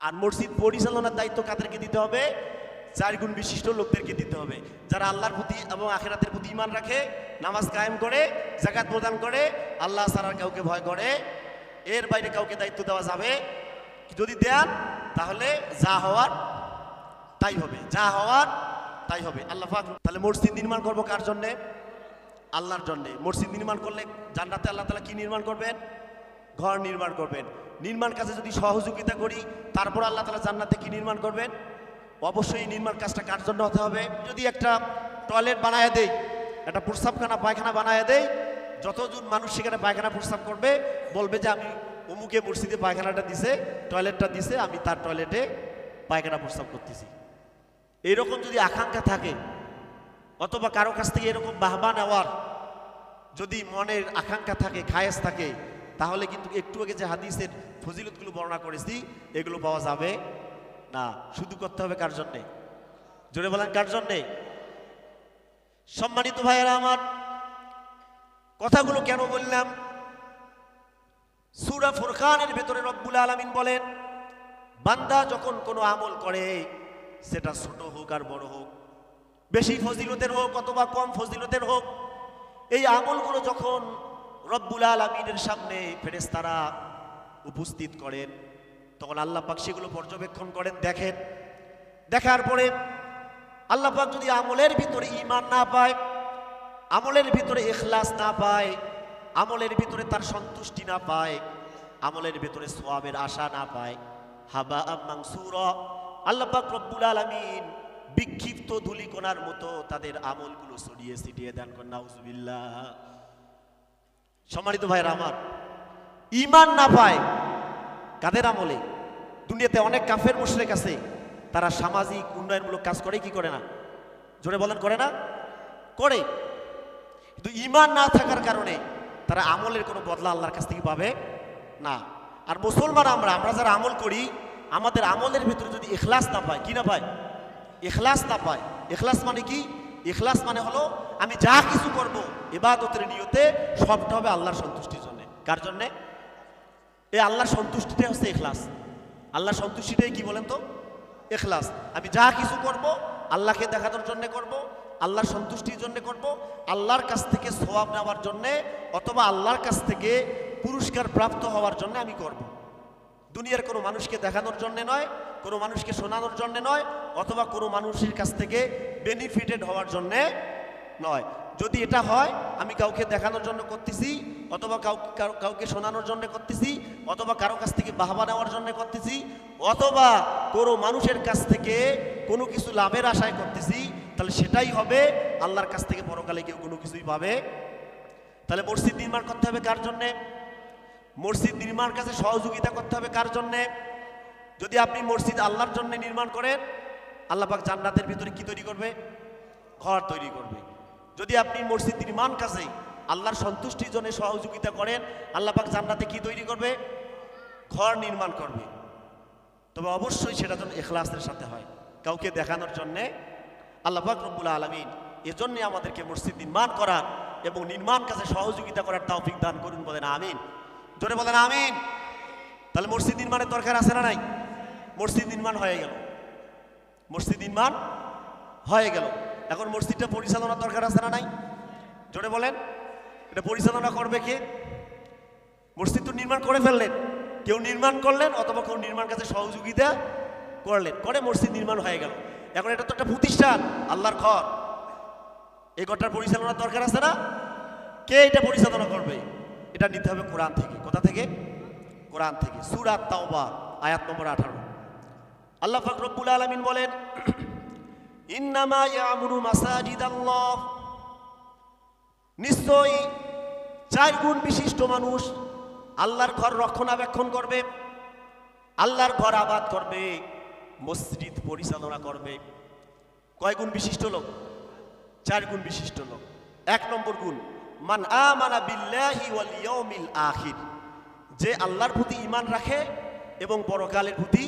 আর মসজিদ পরিচালনার দায়িত্ব কাদেরকে দিতে হবে? চার গুণ বিশিষ্ট লোকদেরকে দিতে হবে। যারা আল্লাহর প্রতি এবং আখেরাতের প্রতি ইমান রাখে, নামাজ কায়েম করে জাকাত প্রদান করে, আল্লাহ সারার কাউকে ভয় করে, এর বাইরে কাউকে দায়িত্ব দেওয়া যাবে? যদি দেন, তাহলে যা হওয়ার তাই হবে। যা হওয়ার তাই হবে। আল্লাহ তাহলে মসজিদ নির্মাণ করব কার জন্যে? আল্লাহর জন্যে। মসজিদ নির্মাণ করলে জান্নাতে আল্লাহ তালা কি নির্মাণ করবেন? ঘর নির্মাণ করবেন। নির্মাণ কাজে যদি সহযোগিতা করি, তারপর আল্লাহ তালা জান্নাতে কি নির্মাণ করবেন? অবশ্যই নির্মাণ কাজটা কার জন্য হতে হবে? যদি একটা টয়লেট বানায় দেয় একটা প্রস্রাবখানা পায়খানা বানায় দেয় যতজন মানুষ সেখানে পায়খানা প্রস্রাব করবে, বলবে যে আমি অমুকে মসজিদে পায়খানাটা দিছে, টয়লেটটা দিছে, আমি তার টয়লেটে পায়খানা প্রস্রাব করতেছি। এইরকম যদি আকাঙ্ক্ষা থাকে, অথবা কারও কাছ থেকে এরকম বাহবা নেওয়ার যদি মনের আকাঙ্ক্ষা থাকে খায়েস থাকে তাহলে কিন্তু একটু আগে যে হাদিসের ফজিলতগুলো বর্ণনা করেছি, এগুলো পাওয়া যাবে না। শুধু করতে হবে কার জন্যে? জোরে বলেন, কার জন্যে? সম্মানিত ভাইয়েরা আমার, কথাগুলো কেন বললাম? সুরা ফুরকানের ভেতরে রব্বুল আলমিন বলেন, বান্দা যখন কোনো আমল করে, সেটা ছোট হোক আর বড় হোক, বেশি ফজিলতের হোক অথবা কম ফজিলতের হোক, এই আমলগুলো যখন রব্বুল আলমিনের সামনে ফেরেস্তারা উপস্থিত করেন। তখন আল্লাহ পাক সেগুলো পর্যবেক্ষণ করেন, দেখেন। দেখার পরে আল্লাহ পাক যদি আমলের ভিতরে ইমান না পায়, আমলের ভিতরে এখলাস না পায়, আমলের ভিতরে তার সন্তুষ্টি না পায়, আমলের ভিতরে সোয়াবের আশা না পায়, হাবা মাংসুর, আল্লাহ পাক রব্বুল আলামিন বিক্ষিপ্ত ধুলিকোনার মতো তাদের আমলগুলো ছড়িয়ে ছিটিয়ে দেন। নাউজুবিল্লাহ। সম্মানিত ভাইরা আমার ইমান না পায় কাদের আমলে? দুনিয়াতে অনেক কাফের মুশরেক আছে, তারা সামাজিক উন্নয়নমূলক কাজ করে, কি করে না? জোরে বলেন, করে না? করে। কিন্তু ইমান না থাকার কারণে তারা আমলের কোনো বদলা আল্লাহর কাছ থেকে পাবে না। আর মুসলমান আমরা আমরা যারা আমল করি, আমাদের আমলের ভিতরে যদি এখলাস না পায়, কি না পায়? এখলাস না পায়। এখলাস মানে কি? এখলাস মানে হলো, আমি যা কিছু করব এবাদতের নিয়তে, সবটা হবে আল্লাহর সন্তুষ্টির জন্য। কার জন্যে? এই আল্লাহর সন্তুষ্টিটাই হচ্ছে এখলাস আল্লাহর সন্তুষ্টিটাই কি বলেন তো? এখলাস আমি যা কিছু করব, আল্লাহকে দেখানোর জন্য করব, আল্লাহর সন্তুষ্টির জন্য করব, আল্লাহর কাছ থেকে সোয়াব নেওয়ার জন্য অথবা আল্লাহর কাছ থেকে পুরস্কার প্রাপ্ত হওয়ার জন্য আমি করব। দুনিয়ার কোনো মানুষকে দেখানোর জন্য নয় কোনো মানুষকে শোনানোর জন্য নয়, অথবা কোনো মানুষের কাছ থেকে বেনিফিটেড হওয়ার জন্যে নয়। যদি এটা হয়, আমি কাউকে দেখানোর জন্য করতেছি, অথবা কাউকে কাউকে শোনানোর জন্য করতেছি, অথবা কারও কাছ থেকে বাহবা নেওয়ার জন্য করতেছি, অথবা কোনো মানুষের কাছ থেকে কোনো কিছু লাভের আশায় করতেছি, তাহলে সেটাই হবে আল্লাহর কাছ থেকে পরকালে কেউ কোনো কিছুই পাবে। তাহলে মসজিদ নির্মাণ করতে হবে কার জন্যে? মসজিদ নির্মাণ কাছে সহযোগিতা করতে হবে কার জন্যে? যদি আপনি মসজিদ আল্লাহর জন্য নির্মাণ করেন, আল্লাহ পাক জান্নাতের ভিতরে কি তৈরি করবে? ঘর তৈরি করবে। যদি আপনি মসজিদ নির্মাণ কাজে আল্লাহর সন্তুষ্টির জন্য সহযোগিতা করেন, আল্লাহ পাক জান্নাতে কি তৈরি করবে? ঘর নির্মাণ করবে। তবে অবশ্যই সেটা যেন এখলাসের সাথে হয়, কাউকে দেখানোর জন্যে। আল্লাহ পাক রব্বুল আলমিন এজন্যে আমাদেরকে মসজিদ নির্মাণ করার এবং নির্মাণ কাজে সহযোগিতা করার তৌফিক দান করুন বলেন, আমিন। জোরে বলেন, আমিন। তাহলে মসজিদ নির্মাণের দরকার আছে না নাই? মসজিদ নির্মাণ হয়ে গেল। মসজিদ নির্মাণ হয়ে গেল। এখন মসজিদটা পরিচালনার দরকার আছে না নাই? জোরে বলেন, এটা পরিচালনা করবে কে? মসজিদ তো নির্মাণ করে ফেললেন। কেউ নির্মাণ করলেন অথবা কেউ নির্মাণ কাছে সহযোগিতা করলেন। করে মসজিদ নির্মাণ হয়ে গেল। এখন এটা তো একটা প্রতিষ্ঠান, আল্লাহর ঘর। এই ঘরটার পরিচালনার দরকার আছে না? কে এটা পরিচালনা করবে? এটা নিতে হবে কোরআন থেকে। কোথা থেকে? কোরআন থেকে। সুরাত তাওবা, আয়াত নম্বর আঠারো। আল্লাহ ফাকরবুল আলমিন বলেন, ইন্নামা চার গুণ বিশিষ্ট মানুষ আল্লাহর ঘর রক্ষণাবেক্ষণ করবে, আল্লাহর ঘর আবাদ করবে, মসজিদ পরিচালনা করবে। কয় গুণ বিশিষ্ট লোক? চার গুণ বিশিষ্ট লোক। এক নম্বর গুণ, মান আমানা বিল্লাহি ওয়াল যে আল্লাহর প্রতি ঈমান রাখে এবং বড়কালের প্রতি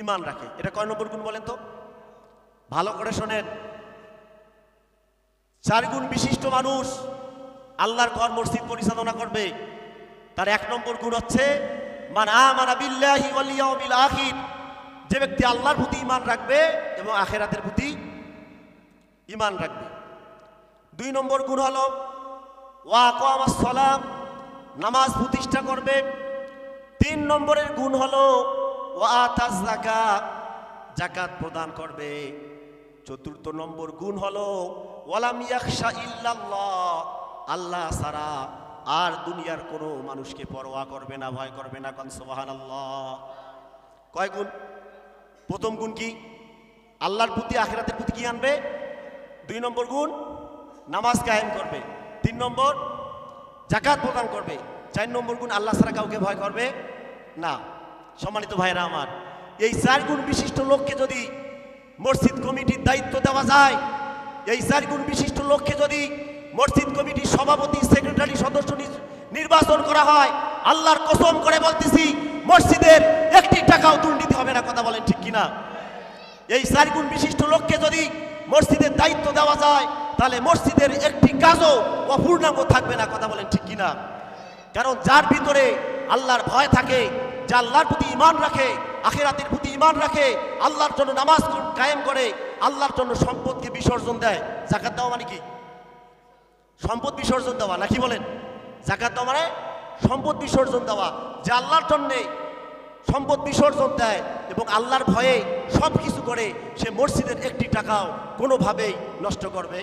ঈমান রাখে। এটা কয় নম্বর গুণ বলেন তো? ভালো করে শোনেন। চার গুণ বিশিষ্ট মানুষ আল্লাহর ঘর, মসজিদ পরিচালনা করবে। তার এক নম্বর গুণ হচ্ছে, মান আখির। যে ব্যক্তি আল্লাহর প্রতি ইমান রাখবে এবং আখেরাতের প্রতি ঈমান রাখবে। দুই নম্বর গুণ হলো, ওয়া কামাস সালাম নামাজ প্রতিষ্ঠা করবে। তিন নম্বরের গুণ হলো ওয়া আতাজ যাকাত জাকাত প্রদান করবে। চতুর্থ নম্বর গুণ হলো, ওয়ালাম ইয়াখশা ইল্লাল্লাহ, আল্লাহ সারা আর দুনিয়ার কোনো মানুষকে পরোয়া করবে না, ভয় করবে না, কন সুবহানাল্লাহ। কয় গুণ? প্রথম গুণ কি? আল্লাহর প্রতি, আখেরাতের প্রতি কি আনবে? দুই নম্বর গুণ, নামাজ কায়েম করবে। তিন নম্বর জাকাত প্রদান করবে। চার নম্বর গুণ, আল্লাহ সারা কাউকে ভয় করবে না। সম্মানিত ভাইরা আমার, এই চার গুণ বিশিষ্ট লোককে যদি মসজিদ কমিটির দায়িত্ব দেওয়া যায়, এই চার গুণ বিশিষ্ট লোককে যদি মসজিদ কমিটির সভাপতি, সেক্রেটারি, সদস্য নির্বাচন করা হয়, আল্লাহর কসম করে বলতেছি, মসজিদের একটি টাকাও দুর্নীতি হবে না, কথা বলেন ঠিক কিনা? এই চার গুণ বিশিষ্ট লোককে যদি মসজিদের দায়িত্ব দেওয়া যায়, তাহলে মসজিদের একটি কাজও অপূর্ণাঙ্গ থাকবে না, কথা বলেন ঠিক কিনা? কারণ যার ভিতরে আল্লাহর ভয় থাকে যে আল্লাহর প্রতি ইমান রাখে, আখেরাতের প্রতি ইমান রাখে, আল্লাহর জন্য নামাজ কায়েম করে, আল্লাহর জন্য সম্পদকে বিসর্জন দেয়। জাকাত দেওয়া মানে কি? সম্পদ বিসর্জন দেওয়া, নাকি বলেন? জাকাত দেওয়া মানে সম্পদ বিসর্জন দেওয়া, যে আল্লাহর জন্যে সম্পদ বিসর্জন দেয় এবং আল্লাহর ভয়ে সব কিছু করে, সে মসজিদের একটি টাকাও কোনোভাবেই নষ্ট করবে,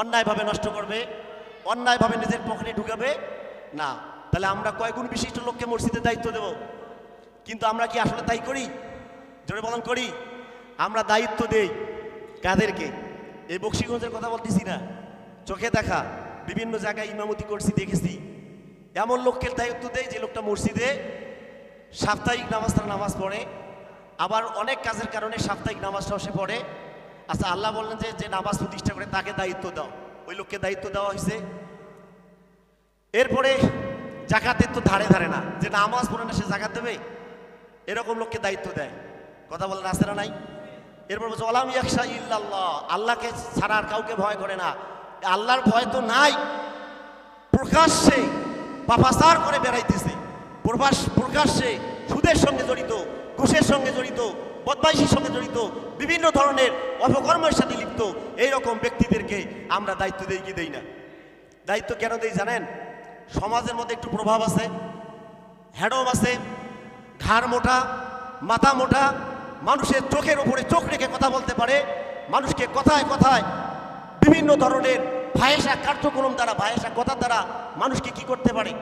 অন্যায়ভাবে নষ্ট করবে, অন্যায়ভাবে নিজের পকেটে ঢুকাবে না। তাহলে আমরা কয়গুণ বিশিষ্ট লোককে মসজিদের দায়িত্ব দেব? কিন্তু আমরা কি আসলে তাই করি? জোরে বলন, করি। আমরা দায়িত্ব দেই কাদেরকে? এই বক্সিগঞ্জের কথা বলতেছি না। চোখে দেখা, বিভিন্ন জায়গায় ইমামতি করছি, দেখেছি। এমন লোককে দায়িত্ব দেয় যে লোকটা মসজিদে সাপ্তাহিক নামাজ তারা নামাজ পড়ে, আবার অনেক কাজের কারণে সাপ্তাহিক নামাজটাও সে পড়ে। আচ্ছা আল্লাহ বললেন যে যে নামাজ প্রতিষ্ঠা করে তাকে দায়িত্ব দাও। ওই লোককে দায়িত্ব দেওয়া হয়েছে। এরপরে জাকাতের তো ধারে ধারে না। যে নামাজ পড়ে না, সে জাকাত দেবে। এরকম লোককে দায়িত্ব দেয়। কথা বলেন, আছে না নাই? এরপর বলছে ওলাম ইয়াকশা ইল্লাল্লাহ। আল্লাহকে ছাড়া আর কাউকে ভয় করে না। আল্লাহর ভয় তো নাই। প্রকাশ্যে পাপাচার করে বেড়াইতেছে। প্রকাশ প্রকাশ্যে সুদের সঙ্গে জড়িত, ঘুষের সঙ্গে জড়িত, বদমাইশির সঙ্গে জড়িত, বিভিন্ন ধরনের অপকর্মের সাথে লিপ্ত। এই রকম ব্যক্তিদেরকে আমরা দায়িত্ব দেই কি দেই না? দায়িত্ব কেন দেই জানেন? সমাজের মধ্যে একটু প্রভাব আছে হ্যাডম আছে, ঘাড় মোটা, মাথা মোটা, মানুষের চোখের উপরে চোখ রেখে কথা বলতে পারে, মানুষকে কথায় কথায় বিভিন্ন ধরনের ভায়েসা কার্যক্রম দ্বারা ভায়েসা কথার দ্বারা মানুষকে কি করতে পারে?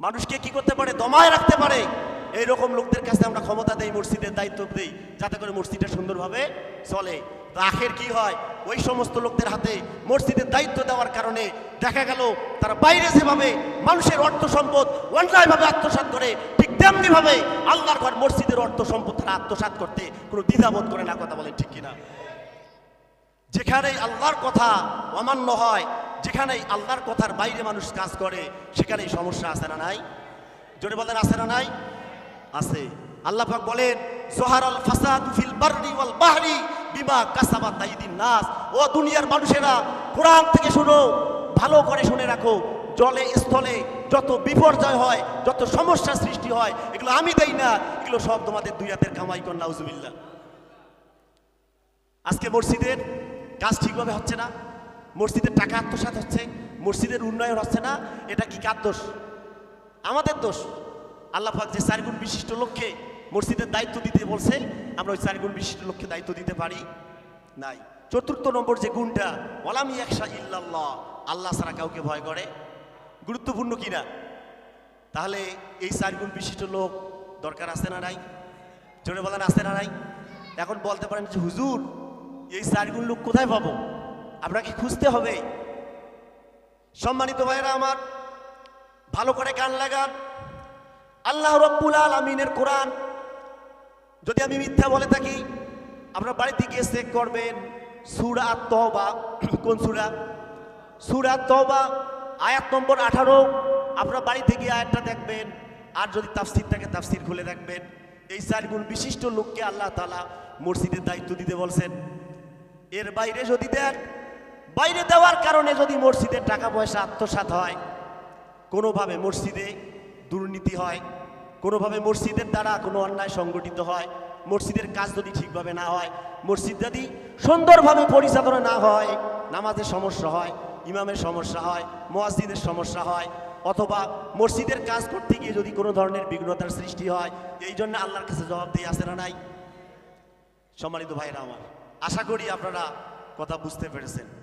মানুষকে কি করতে পারে? দমায় রাখতে পারে। এই রকম লোকদের কাছে আমরা ক্ষমতা দেই, মসজিদের দায়িত্ব দেই, যাতে করে মসজিদটা সুন্দরভাবে চলে। আখের কি হয়? ওই সমস্ত লোকদের হাতে মসজিদের দায়িত্ব দেওয়ার কারণে দেখা গেল তারা বাইরে যেভাবে মানুষের অর্থ সম্পদ, অন্যায়ভাবে আত্মসাৎ করে, ঠিক তেমনিভাবে আল্লাহর ঘর মসজিদের অর্থ সম্পদ তারা আত্মসাৎ করতে কোনো দ্বিধাবোধ করে না, কথা বলেন ঠিক কিনা? যেখানেই আল্লাহর কথা অমান্য হয় যেখানেই আল্লাহর কথার বাইরে মানুষ কাজ করে, সেখানেই সমস্যা আছে না নাই? জোরে বলেন, আছে না নাই? আছে। আল্লাহ বলেন সোহারাল ফাসাদ ফিল বাররি ওয়াল বাহরি বিমা কাসাবাত আইদিন নাস। ও দুনিয়ার মানুষেরা, কোরআন থেকে শুনো, ভালো করে শুনে রাখো। জলে, স্থলে যত বিপর্যয় হয়, যত সমস্যা সৃষ্টি হয়, এগুলো আমি দেই না, এগুলো সব তোমাদের দুই হাতের কামাই কর, নাউজুবিল্লাহ। আজকে মসজিদের কাজ ঠিকভাবে হচ্ছে না, মসজিদের টাকা আত্মসাৎ হচ্ছে, মসজিদের উন্নয়ন হচ্ছে না, এটা কি কার দোষ? আমাদের দোষ। আল্লাহ যে চারগুণ বিশিষ্ট লোককে মসজিদের দায়িত্ব দিতে বলছে, আমরা ওই চারগুণ বিশিষ্ট লোককে দায়িত্ব দিতে পারি নাই। চতুর্থ নম্বর যে গুণটা ওলামি একশা ইল্লাল্লাহ, আল্লাহ ছাড়া কাউকে ভয় করে। গুরুত্বপূর্ণ কিনা? তাহলে এই চারগুণ বিশিষ্ট লোক দরকার আছে না নাই? জোরে বলেন, আছে না নাই? এখন বলতে পারেন যে, হুজুর, এই চারগুণ লোক কোথায় পাবো? আপনাকে খুঁজতে হবে। সম্মানিত ভাইরা আমার, ভালো করে গান লাগান। আল্লাহ রব্বুল আলমিনের কোরআন যদি আমি মিথ্যা বলে থাকি, আপনার বাড়িতে গিয়ে চেক করবেন, সুরা তবা কোন সুরা? সুরা তবা আয়াত নম্বর আঠারো, আপনার বাড়িতে গিয়ে আয়াতটা দেখবেন, আর যদি তাফসির থাকে, তাফসির খুলে দেখবেন এই চার গুণ বিশিষ্ট লোককে আল্লাহ তালা মসজিদের দায়িত্ব দিতে বলছেন। এর বাইরে যদি দেন, বাইরে দেওয়ার কারণে যদি মসজিদের টাকা পয়সা আত্মসাৎ হয়, কোনোভাবে মসজিদে দুর্নীতি হয় কোনোভাবে মসজিদের দ্বারা কোনো অন্যায় সংগঠিত হয়, মসজিদের কাজ যদি ঠিকভাবে না হয়, মসজিদ যদি সুন্দরভাবে পরিচালনা না হয়, নামাজের সমস্যা হয়, ইমামের সমস্যা হয়, মসজিদের সমস্যা হয়, অথবা মসজিদের কাজ করতে গিয়ে যদি কোনো ধরনের বিঘ্নতার সৃষ্টি হয়, এই জন্য আল্লাহর কাছে জবাব দিয়ে আসে না নাই? সম্মানিত ভাইরা আমার, আশা করি আপনারা কথা বুঝতে পেরেছেন।